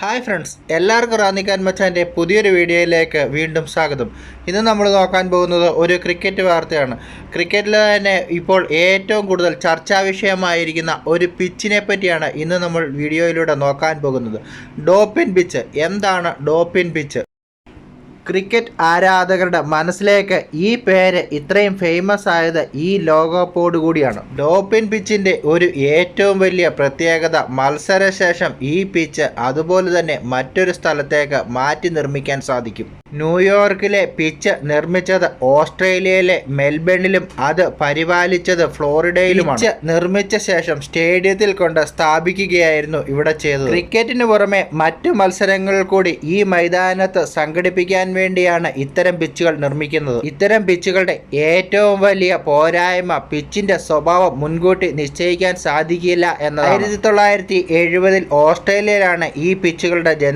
Hi friends എല്ലാവർക്കും റാന്നിക്കാൻ മച്ചാന്റെ പുതിയൊരു വീഡിയോയിലേക്ക് വീണ്ടും സ്വാഗതം. ഇന്ന് നമ്മൾ നോക്കാൻ പോകുന്നത് ഒരു ക്രിക്കറ്റ് വാർത്തയാണ്. ക്രിക്കറ്റിൽ തന്നെ ഇപ്പോൾ ഏറ്റവും കൂടുതൽ ചർച്ചാ വിഷയമായിരിക്കുന്ന ഒരു പിച്ചിനെ പറ്റിയാണ് ഇന്ന് നമ്മൾ വീഡിയോയിലൂടെ നോക്കാൻ പോകുന്നത്. ഡോപ്പിൻ പിച്ച് എന്താണ് ഡോപ്പിൻ പിച്ച് ക്രിക്കറ്റ് ആരാധകരുടെ മനസ്സിലേക്ക് ഈ പേര് ഇത്രയും ഫേമസ് ആയത് ഈ ലോകകപ്പോട് കൂടിയാണ്. ഡോപ്പിൻ പിച്ചിന്റെ ഒരു ഏറ്റവും വലിയ പ്രത്യേകത മത്സരശേഷം ഈ പിച്ച് അതുപോലെ തന്നെ മറ്റൊരു സ്ഥലത്തേക്ക് മാറ്റി നിർമ്മിക്കാൻ സാധിക്കും. ന്യൂയോർക്കിലെ പിച്ച് നിർമ്മിച്ചത് ഓസ്ട്രേലിയയിലെ മെൽബണിലും അത് പരിപാലിച്ചത് ഫ്ലോറിഡയിലുമാണ്. പിച്ച് നിർമ്മിച്ച ശേഷം സ്റ്റേഡിയത്തിൽ കൊണ്ട് സ്ഥാപിക്കുകയായിരുന്നു ഇവിടെ ചെയ്തത്. ക്രിക്കറ്റിന് പുറമെ മറ്റു മത്സരങ്ങൾ കൂടി ഈ മൈതാനത്ത് സംഘടിപ്പിക്കാൻ വേണ്ടിയാണ് ഇത്തരം പിച്ചുകൾ നിർമ്മിക്കുന്നത്. ഇത്തരം പിച്ചുകളുടെ ഏറ്റവും വലിയ പോരായ്മ പിച്ചിന്റെ സ്വഭാവം മുൻകൂട്ടി നിശ്ചയിക്കാൻ സാധിക്കില്ല എന്ന ആയിരത്തി തൊള്ളായിരത്തി എഴുപതിൽ ഓസ്ട്രേലിയയിലാണ് ഈ പിച്ചുകളുടെ ജനനം.